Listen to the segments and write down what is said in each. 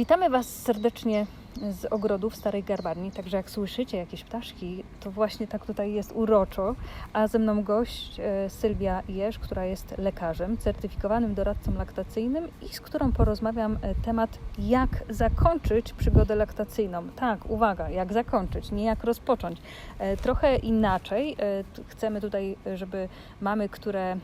Witamy Was serdecznie z ogrodu w Starej Garbarni. Także jak słyszycie jakieś ptaszki, to właśnie tak tutaj jest uroczo. A ze mną gość e, Sylwia Jerz, która jest lekarzem, certyfikowanym doradcą laktacyjnym i z którą porozmawiam e, temat jak zakończyć przygodę laktacyjną. Tak, uwaga, jak zakończyć, nie jak rozpocząć. E, Trochę inaczej. Chcemy tutaj, żeby mamy, które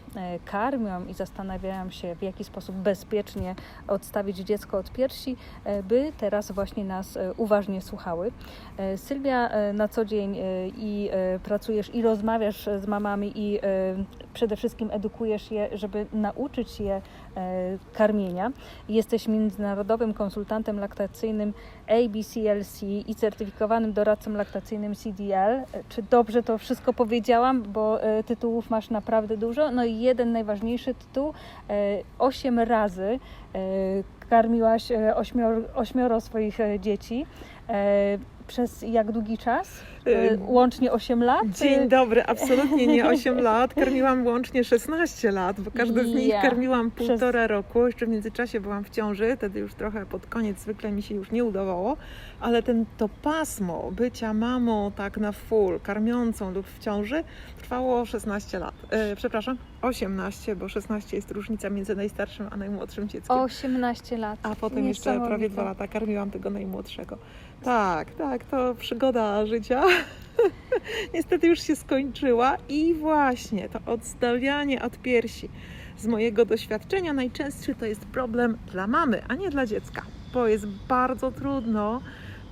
karmią i zastanawiają się, w jaki sposób bezpiecznie odstawić dziecko od piersi, by teraz właśnie nas uważnie słuchały. E, Sylwia, e, na co dzień e, i e, pracujesz i rozmawiasz z mamami i e, przede wszystkim edukujesz je, żeby nauczyć je e, karmienia. Jesteś międzynarodowym konsultantem laktacyjnym ABCLC i certyfikowanym doradcą laktacyjnym CDL. E, Czy dobrze to wszystko powiedziałam, bo e, tytułów masz naprawdę dużo. No i jeden najważniejszy tytuł, e, osiem razy e, karmiłaś e, ośmioro, ośmioro swoich e, dzieci. E, Przez jak długi czas? Łącznie 8 lat? Dzień dobry, absolutnie nie 8 lat. Karmiłam łącznie 16 lat, bo każde z nich Ja. karmiłam Przez- półtora roku. Jeszcze w międzyczasie byłam w ciąży, wtedy już trochę pod koniec zwykle mi się już nie udawało, ale ten, to pasmo bycia mamą tak na full, karmiącą lub w ciąży trwało 16 lat. E, przepraszam, 18, bo 16 jest różnica między najstarszym a najmłodszym dzieckiem. 18 lat. A potem jeszcze prawie Niesamowite. dwa lata karmiłam tego najmłodszego. Tak, tak, to przygoda życia. Niestety już się skończyła i właśnie to odstawianie od piersi. Z mojego doświadczenia najczęstszy to jest problem dla mamy, a nie dla dziecka, bo jest bardzo trudno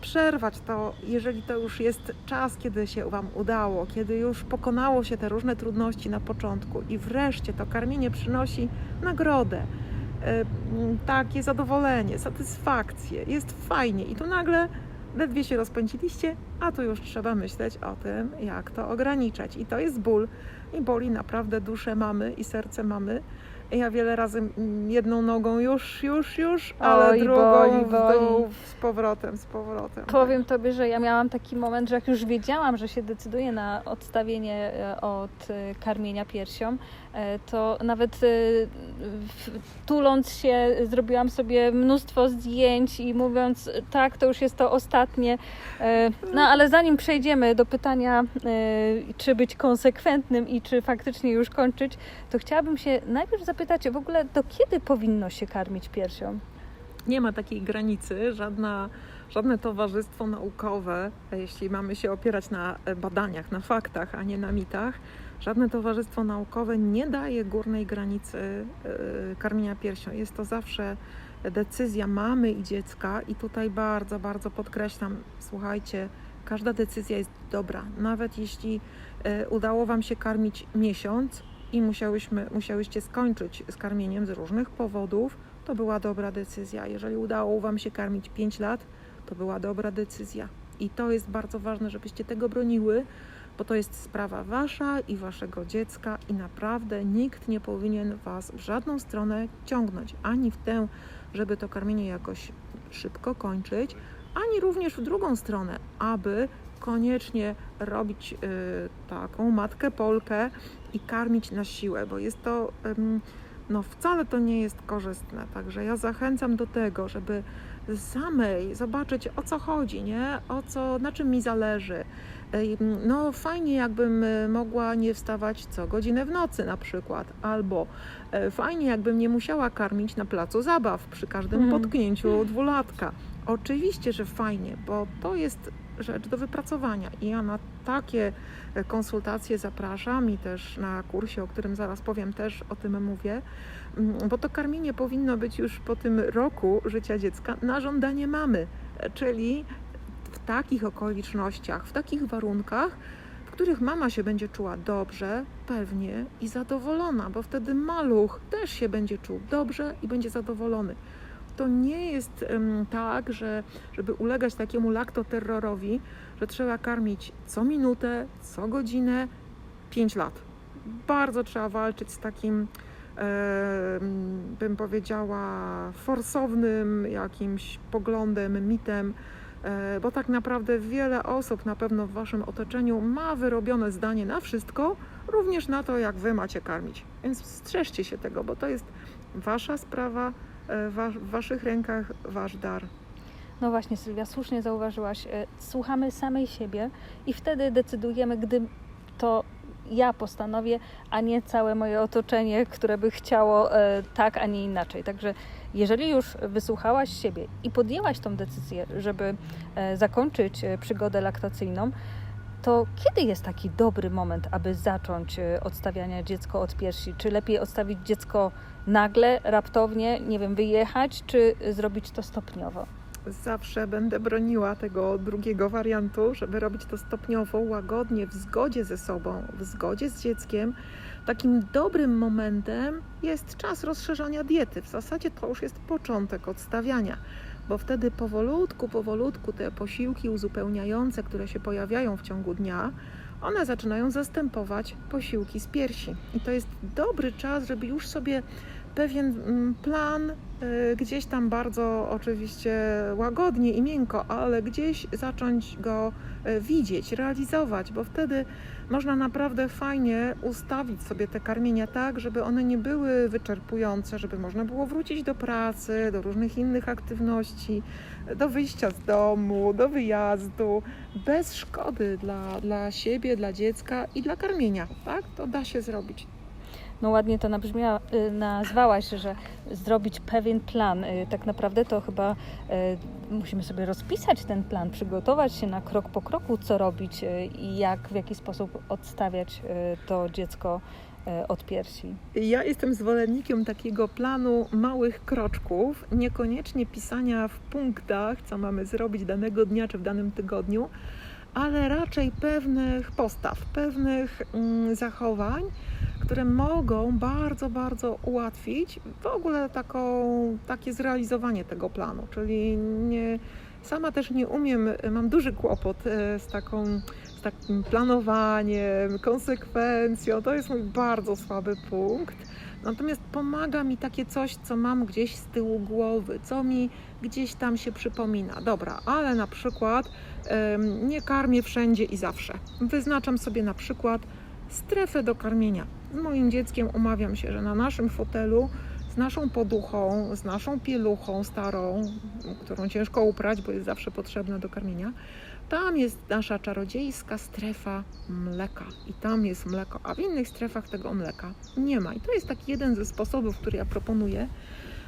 przerwać to, jeżeli to już jest czas, kiedy się Wam udało, kiedy już pokonało się te różne trudności na początku i wreszcie to karmienie przynosi nagrodę e, takie zadowolenie, satysfakcję, jest fajnie i tu nagle ledwie się rozpędziliście, a tu już trzeba myśleć o tym, jak to ograniczać. I to jest ból i boli naprawdę duszę mamy i serce mamy. Ja wiele razy jedną nogą już, już, już, ale Oj, drugą boli, w boli. dół, z powrotem, z powrotem. Powiem Tobie, że ja miałam taki moment, że jak już wiedziałam, że się decyduję na odstawienie e, od e, karmienia piersią, to nawet e, tuląc się zrobiłam sobie mnóstwo zdjęć i mówiąc tak, to już jest to ostatnie. E, No ale zanim przejdziemy do pytania, e, czy być konsekwentnym i czy faktycznie już kończyć, to chciałabym się najpierw zapytać w ogóle, do kiedy powinno się karmić piersią? Nie ma takiej granicy, żadna, żadne towarzystwo naukowe, jeśli mamy się opierać na e, badaniach, na faktach, a nie na mitach, żadne towarzystwo naukowe nie daje górnej granicy e, karmienia piersią. Jest to zawsze decyzja mamy i dziecka i tutaj bardzo, bardzo podkreślam, słuchajcie, każda decyzja jest dobra. Nawet jeśli e, udało Wam się karmić miesiąc i musiałyśmy, musiałyście skończyć z karmieniem z różnych powodów, to była dobra decyzja. Jeżeli udało Wam się karmić 5 lat, to była dobra decyzja. I to jest bardzo ważne, żebyście tego broniły, bo to jest sprawa Wasza i Waszego dziecka i naprawdę nikt nie powinien Was w żadną stronę ciągnąć, ani w tę, żeby to karmienie jakoś szybko kończyć, ani również w drugą stronę, aby koniecznie robić y, taką matkę Polkę i karmić na siłę, bo jest to no wcale to nie jest korzystne. Także ja zachęcam do tego, żeby samej zobaczyć o co chodzi, nie? O co, na czym mi zależy. No fajnie jakbym y, mogła nie wstawać co godzinę w nocy na przykład, albo e, fajnie jakbym nie musiała karmić na placu zabaw przy każdym Mhm. potknięciu dwulatka. Oczywiście, że fajnie, bo to jest rzecz do wypracowania i ja na takie e, konsultacje zapraszam i też na kursie, o którym zaraz powiem, też o tym mówię, bo to karmienie powinno być już po tym roku życia dziecka na żądanie mamy, e, czyli w takich okolicznościach, w takich warunkach, w których mama się będzie czuła dobrze, pewnie i zadowolona, bo wtedy maluch też się będzie czuł dobrze i będzie zadowolony. To nie jest em, tak, że żeby ulegać takiemu laktoterrorowi, że trzeba karmić co minutę, co godzinę, 5 lat. Bardzo trzeba walczyć z takim, bym powiedziała, forsownym jakimś poglądem, mitem, bo tak naprawdę wiele osób na pewno w Waszym otoczeniu ma wyrobione zdanie na wszystko, również na to, jak Wy macie karmić. Więc strzeżcie się tego, bo to jest Wasza sprawa, e, w Waszych rękach Wasz dar. No właśnie, Sylwia, słusznie zauważyłaś, e, słuchamy samej siebie i wtedy decydujemy, gdy to ja postanowię, a nie całe moje otoczenie, które by chciało e, tak, a nie inaczej. Także jeżeli już wysłuchałaś siebie i podjęłaś tą decyzję, żeby e, zakończyć e, przygodę laktacyjną, to kiedy jest taki dobry moment, aby zacząć odstawianie dziecko od piersi? Czy lepiej odstawić dziecko nagle, raptownie, nie wiem, wyjechać, czy zrobić to stopniowo? Zawsze będę broniła tego drugiego wariantu, żeby robić to stopniowo, łagodnie, w zgodzie ze sobą, w zgodzie z dzieckiem. Takim dobrym momentem jest czas rozszerzania diety. W zasadzie to już jest początek odstawiania, bo wtedy powolutku, powolutku te posiłki uzupełniające, które się pojawiają w ciągu dnia, one zaczynają zastępować posiłki z piersi. I to jest dobry czas, żeby już sobie pewien mm, plan y, gdzieś tam bardzo oczywiście łagodnie i miękko, ale gdzieś zacząć go y, widzieć, realizować, bo wtedy można naprawdę fajnie ustawić sobie te karmienia tak, żeby one nie były wyczerpujące, żeby można było wrócić do pracy, do różnych innych aktywności, do wyjścia z domu, do wyjazdu, bez szkody dla, dla siebie, dla dziecka i dla karmienia. Tak? To da się zrobić. No ładnie to nabrzmiała, y, nazwałaś, że zrobić pewien plan. Y, Tak naprawdę to chyba y, musimy sobie rozpisać ten plan, przygotować się na krok po kroku, co robić i jak, w jaki sposób odstawiać to dziecko od piersi. Ja jestem zwolennikiem takiego planu małych kroczków, niekoniecznie pisania w punktach, co mamy zrobić danego dnia czy w danym tygodniu, ale raczej pewnych postaw, pewnych mm, zachowań, które mogą bardzo, bardzo ułatwić w ogóle taką, takie zrealizowanie tego planu. Czyli nie, sama też nie umiem, mam duży kłopot e, z taką takim planowaniem, konsekwencją. To jest mój bardzo słaby punkt. Natomiast pomaga mi takie coś, co mam gdzieś z tyłu głowy, co mi gdzieś tam się przypomina. Dobra, ale na przykład em, nie karmię wszędzie i zawsze. Wyznaczam sobie na przykład strefę do karmienia. Z moim dzieckiem umawiam się, że na naszym fotelu z naszą poduchą, z naszą pieluchą starą, którą ciężko uprać, bo jest zawsze potrzebna do karmienia, tam jest nasza czarodziejska strefa mleka i tam jest mleko, a w innych strefach tego mleka nie ma. I to jest taki jeden ze sposobów, który ja proponuję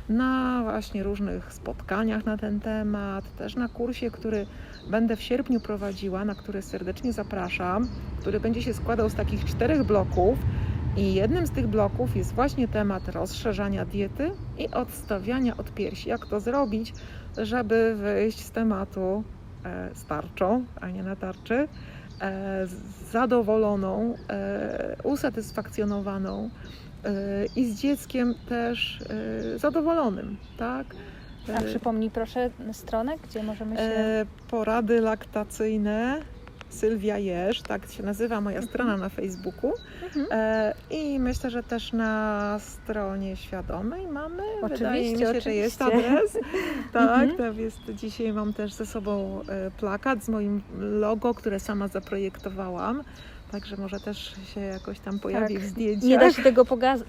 na właśnie różnych spotkaniach na ten temat, też na kursie, który będę w sierpniu prowadziła, na który serdecznie zapraszam, który będzie się składał z takich czterech bloków. I jednym z tych bloków jest właśnie temat rozszerzania diety i odstawiania od piersi. Jak to zrobić, żeby wyjść z tematu z tarczą, a nie na tarczy, e, zadowoloną, e, usatysfakcjonowaną e, i z dzieckiem też e, zadowolonym, tak? A E, przypomnij proszę stronę, gdzie możemy się... E, porady laktacyjne. Sylwia Jerz, tak się nazywa moja Mhm. strona na Facebooku. Mhm. E, I myślę, że też na stronie świadomej mamy. Wydaje mi Oczywiście, się, że jest oczywiście. adres. tak, Mhm. tam jest. Dzisiaj mam też ze sobą e, plakat z moim logo, które sama zaprojektowałam. Także może też się jakoś tam pojawi Tak. w zdjęciach. Nie da się tego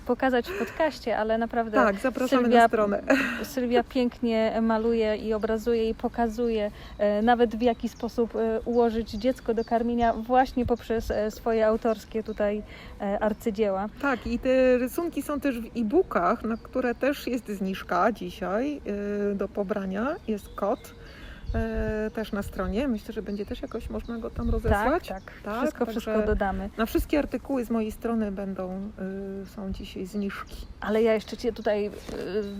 pokazać w podcaście, ale naprawdę Tak, zapraszamy Sylwia- na stronę. Sylwia pięknie maluje i obrazuje i pokazuje e, nawet w jaki sposób e, ułożyć dziecko do karmienia właśnie poprzez e, swoje autorskie tutaj arcydzieła. Tak, i te rysunki są też w e-bookach, na które też jest zniżka dzisiaj do pobrania. Jest kod yy, też na stronie. Myślę, że będzie też jakoś można go tam Tak, rozesłać. tak. Tak, wszystko, także- wszystko dodamy. Na wszystkie artykuły z mojej strony będą, yy, są dzisiaj zniżki. Ale ja jeszcze Cię tutaj e,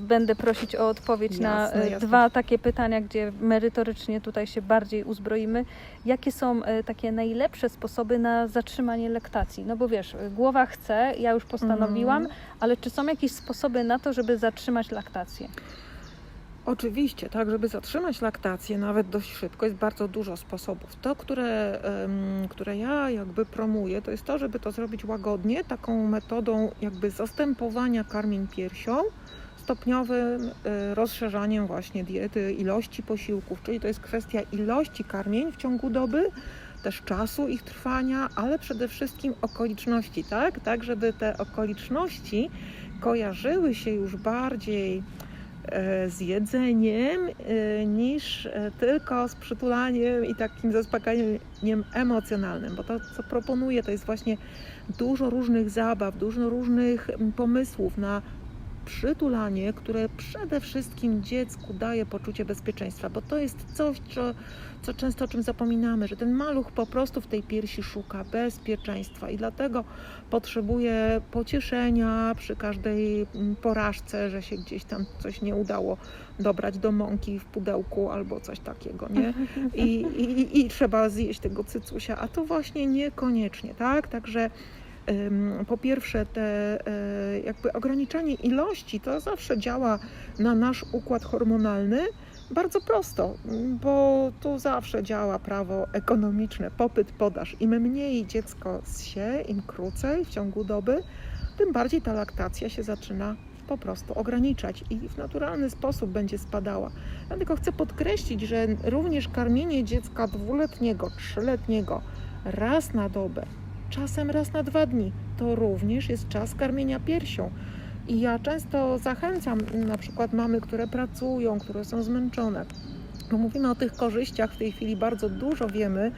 będę prosić o odpowiedź na Jasne, e, jasne. dwa takie pytania, gdzie merytorycznie tutaj się bardziej uzbroimy. Jakie są e, takie najlepsze sposoby na zatrzymanie laktacji? No bo wiesz, e, głowa chce, ja już postanowiłam, Mhm. ale czy są jakieś sposoby na to, żeby zatrzymać laktację? Oczywiście, tak, żeby zatrzymać laktację nawet dość szybko, jest bardzo dużo sposobów. To, które, które ja jakby promuję, to jest to, żeby to zrobić łagodnie, taką metodą jakby zastępowania karmień piersią, stopniowym e, rozszerzaniem właśnie diety, ilości posiłków, czyli to jest kwestia ilości karmień w ciągu doby, też czasu ich trwania, ale przede wszystkim okoliczności, tak? Tak, żeby te okoliczności kojarzyły się już bardziej z jedzeniem e, niż e, tylko z przytulaniem i takim zaspokajaniem emocjonalnym, bo to, co proponuję, to jest właśnie dużo różnych zabaw, dużo różnych mm, pomysłów na przytulanie, które przede wszystkim dziecku daje poczucie bezpieczeństwa, bo to jest coś, co, co często o czym zapominamy, że ten maluch po prostu w tej piersi szuka bezpieczeństwa i dlatego potrzebuje pocieszenia przy każdej mm, porażce, że się gdzieś tam coś nie udało dobrać do mąki w pudełku albo coś takiego, nie? I, i, i trzeba zjeść tego cycusia, a to właśnie niekoniecznie, tak? Także po pierwsze te y, jakby ograniczanie ilości to zawsze działa na nasz układ hormonalny bardzo prosto, bo tu zawsze działa prawo ekonomiczne, popyt, podaż. Im mniej dziecko zsie, im krócej w ciągu doby, tym bardziej ta laktacja się zaczyna po prostu ograniczać i w naturalny sposób będzie spadała. Ja tylko chcę podkreślić, że również karmienie dziecka dwuletniego, trzyletniego raz na dobę, czasem raz na dwa dni, to również jest czas karmienia piersią. I ja często zachęcam na przykład mamy, które pracują, które są zmęczone. Bo mówimy o tych korzyściach, w tej chwili bardzo dużo wiemy,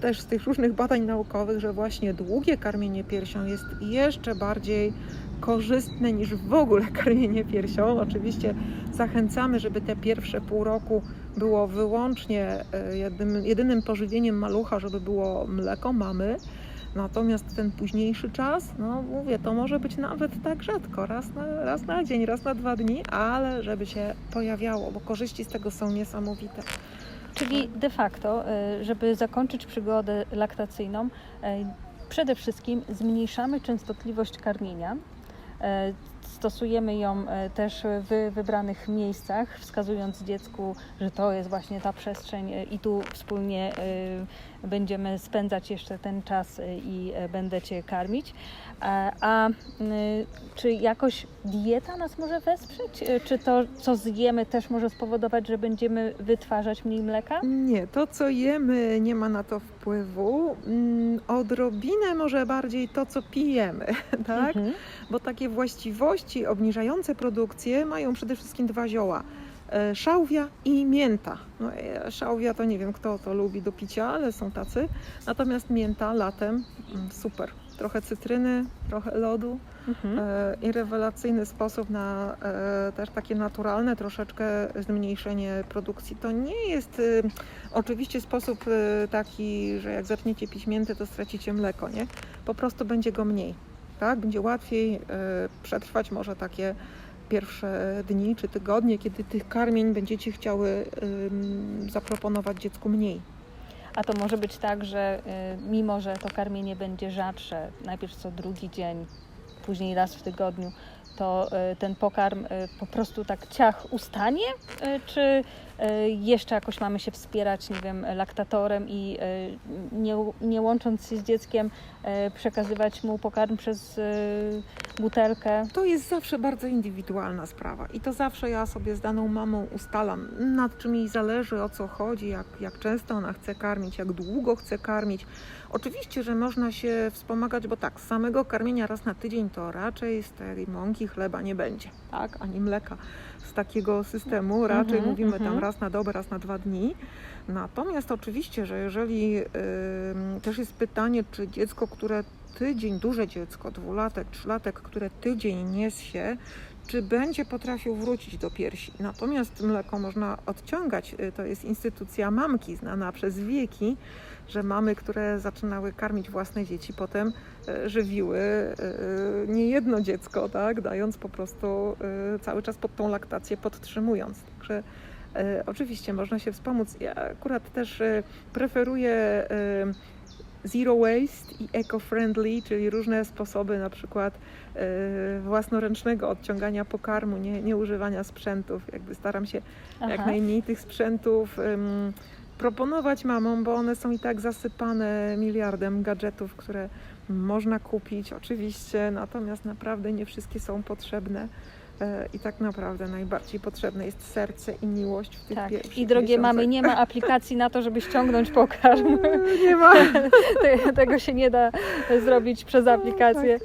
też z tych różnych badań naukowych, że właśnie długie karmienie piersią jest jeszcze bardziej korzystne niż w ogóle karmienie piersią. Oczywiście zachęcamy, żeby te pierwsze pół roku było wyłącznie e, jednym, jedynym pożywieniem malucha, żeby było mleko mamy. Natomiast ten późniejszy czas, no mówię, to może być nawet tak rzadko, raz na, raz na dzień, raz na dwa dni, ale żeby się pojawiało, bo korzyści z tego są niesamowite. Czyli de facto, y, żeby zakończyć przygodę laktacyjną, y, przede wszystkim zmniejszamy częstotliwość karmienia. Stosujemy ją y, też w wybranych miejscach, wskazując dziecku, że to jest właśnie ta przestrzeń y, i tu wspólnie y, będziemy spędzać jeszcze ten czas i będę Cię karmić. A, a czy jakoś dieta nas może wesprzeć? Czy to, co zjemy, też może spowodować, że będziemy wytwarzać mniej mleka? Nie, to co jemy nie ma na to wpływu. Mm, Odrobinę może bardziej to, co pijemy, tak? Mhm. Bo takie właściwości obniżające produkcję mają przede wszystkim dwa zioła. E, Szałwia i mięta. No, e, szałwia to nie wiem, kto to lubi do picia, ale są tacy. Natomiast mięta latem mm, super. Trochę cytryny, trochę lodu Mhm. e, i rewelacyjny sposób na też takie naturalne troszeczkę zmniejszenie produkcji. To nie jest e, oczywiście sposób e, taki, że jak zaczniecie pić miętę, to stracicie mleko, nie? Po prostu będzie go mniej, tak? Będzie łatwiej e, przetrwać może takie pierwsze dni czy tygodnie, kiedy tych karmień będziecie chciały zaproponować dziecku mniej. A to może być tak, że y, mimo, że to karmienie będzie rzadsze, najpierw co drugi dzień, później raz w tygodniu, to y, ten pokarm y, po prostu tak ciach ustanie? Czy jeszcze jakoś mamy się wspierać, nie wiem, laktatorem i y, nie, nie łącząc się z dzieckiem, y, przekazywać mu pokarm przez butelkę? To jest zawsze bardzo indywidualna sprawa i to zawsze ja sobie z daną mamą ustalam, nad czym jej zależy, o co chodzi, jak, jak często ona chce karmić, jak długo chce karmić. Oczywiście, że można się wspomagać, bo tak, z samego karmienia raz na tydzień to raczej z tej mąki chleba nie będzie, tak, ani mleka z takiego systemu. Raczej Mhm, mówimy tam mhm. Raz na dobę, raz na dwa dni. Natomiast oczywiście, że jeżeli ym, też jest pytanie, czy dziecko, które tydzień, duże dziecko, dwulatek, trzylatek, które tydzień nie się, czy będzie potrafił wrócić do piersi. Natomiast mleko można odciągać. Y, To jest instytucja mamki, znana przez wieki, że mamy, które zaczynały karmić własne dzieci, potem y, żywiły y, nie jedno dziecko, tak, dając po prostu cały czas pod tą laktację podtrzymując. Także oczywiście można się wspomóc. Ja akurat też y, preferuję y, zero waste i eco-friendly, czyli różne sposoby na przykład własnoręcznego odciągania pokarmu, nie, nie używania sprzętów. Jakby staram się jak Aha. najmniej tych sprzętów proponować mamom, bo one są i tak zasypane miliardem gadżetów, które można kupić oczywiście, natomiast naprawdę nie wszystkie są potrzebne. E, I tak naprawdę najbardziej potrzebne jest serce i miłość w tych Tak. pierwszych I drogie miesiącach. mamy, nie ma aplikacji na to, żeby ściągnąć pokarm. Nie ma. Te- Tego się nie da zrobić przez aplikację.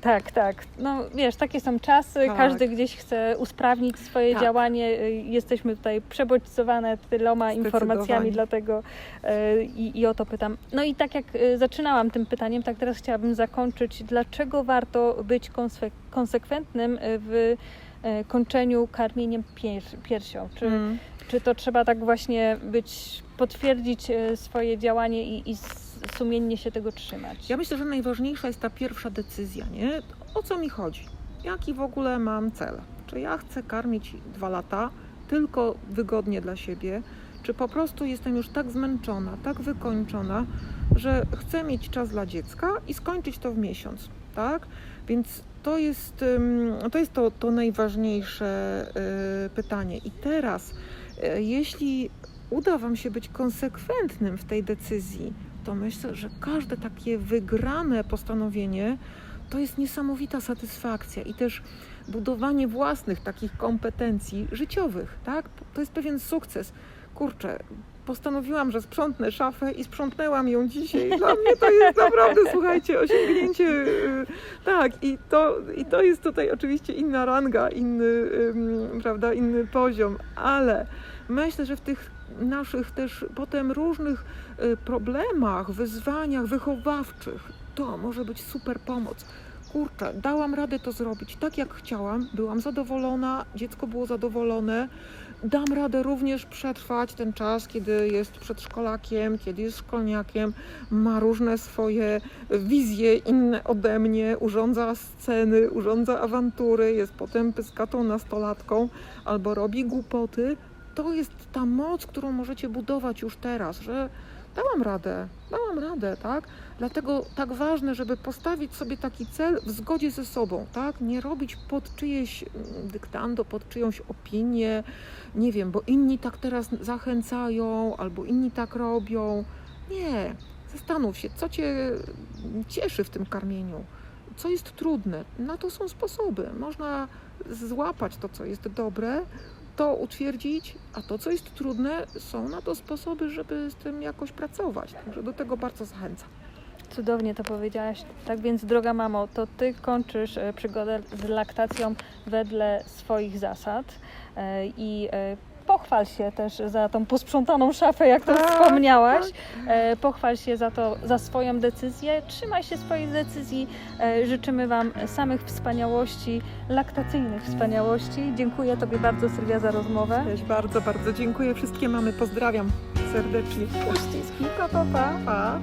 Tak, tak. No wiesz, takie są czasy, Tak. każdy gdzieś chce usprawnić swoje Tak. działanie. Y, Jesteśmy tutaj przebodźcowane tyloma informacjami, dlatego y, i, i o to pytam. No i tak jak y, zaczynałam tym pytaniem, tak teraz chciałabym zakończyć. Dlaczego warto być konsek- konsekwentnym y, w y, kończeniu karmieniem pier- piersią? Czy, Mm. czy to trzeba tak właśnie być, potwierdzić e, swoje działanie i, i sumiennie się tego trzymać? Ja myślę, że najważniejsza jest ta pierwsza decyzja, nie? O co mi chodzi? Jaki w ogóle mam cel? Czy ja chcę karmić dwa lata tylko wygodnie dla siebie? Czy po prostu jestem już tak zmęczona, tak wykończona, że chcę mieć czas dla dziecka i skończyć to w miesiąc, tak? Więc to jest, to, jest to, to najważniejsze y, pytanie. I teraz, y, jeśli uda Wam się być konsekwentnym w tej decyzji, to myślę, że każde takie wygrane postanowienie to jest niesamowita satysfakcja i też budowanie własnych takich kompetencji życiowych, tak? To jest pewien sukces. Kurczę, postanowiłam, że sprzątnę szafę i sprzątnęłam ją dzisiaj. Dla mnie to jest naprawdę, słuchajcie, osiągnięcie. yy, Tak, i to, i to jest tutaj oczywiście inna ranga, inny, prawda, inny poziom, ale myślę, że w tych naszych też potem różnych y, problemach, wyzwaniach wychowawczych, to może być super pomoc. Kurczę, dałam radę to zrobić tak, jak chciałam, byłam zadowolona, dziecko było zadowolone. Dam radę również przetrwać ten czas, kiedy jest przedszkolakiem, kiedy jest szkolniakiem, ma różne swoje wizje inne ode mnie, urządza sceny, urządza awantury, jest potem pyskatą nastolatką albo robi głupoty. To jest ta moc, którą możecie budować już teraz, że dałam radę, dałam radę, tak? Dlatego tak ważne, żeby postawić sobie taki cel w zgodzie ze sobą, tak? Nie robić pod czyjeś mm, dyktando, pod czyjąś opinię, nie wiem, bo inni tak teraz zachęcają, albo inni tak robią. Nie, zastanów się, co cię cieszy w tym karmieniu, co jest trudne. Na to są sposoby. Można złapać to, co jest dobre, to utwierdzić, a to, co jest trudne, są na to sposoby, żeby z tym jakoś pracować. Także do tego bardzo zachęcam. Cudownie to powiedziałaś. Tak więc, droga mamo, to ty kończysz e, przygodę z laktacją wedle swoich zasad e, i e, pochwal się też za tą posprzątaną szafę, jak to Tak, wspomniałaś. E, Pochwal się za to, za swoją decyzję. Trzymaj się swojej decyzji. E, Życzymy Wam samych wspaniałości, laktacyjnych wspaniałości. Dziękuję Tobie bardzo, Sylwia, za rozmowę. Też bardzo, bardzo dziękuję. Wszystkie mamy pozdrawiam serdecznie. Uściski, pa, pa, pa. Pa.